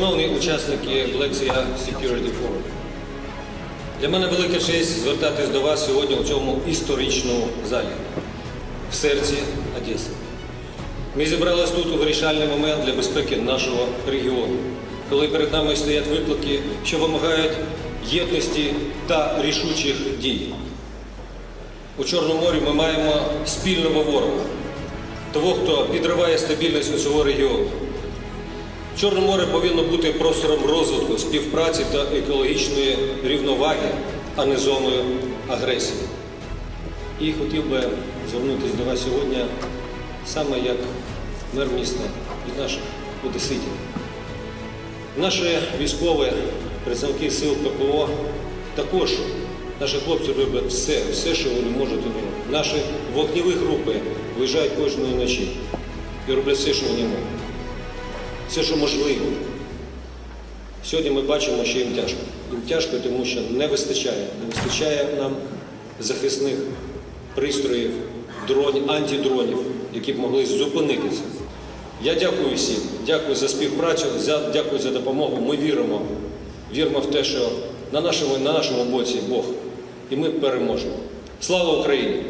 Шановні учасники лекція Security Forum, для мене велика честь звертатись до вас сьогодні у цьому історичному залі, в серці Одеси. Ми зібрались тут у вирішальний момент для безпеки нашого регіону, коли перед нами стоять виклики, що вимагають єдності та рішучих дій. У Чорному морі ми маємо спільного ворога, того, хто підриває стабільність усього регіону. Чорне море повинно бути простором розвитку, співпраці та екологічної рівноваги, а не зоною агресії. І хотів би звернутися до вас сьогодні саме як мер міста від наших одеситів. Наші військові, представники сил ППО також, наші хлопці роблять все, все, що вони можуть робити. Наші вогневі групи виїжджають кожної ночі і роблять все, що вони можуть все, що можливо. Сьогодні ми бачимо, що їм тяжко. Їм тяжко, тому що не вистачає. Не вистачає нам захисних пристроїв, дронів, антидронів, які б могли зупинитися. Я дякую всім, дякую за співпрацю, дякую за допомогу. Ми віримо, віримо в те, що на нашому, на нашому боці Бог, і ми переможемо. Слава Україні!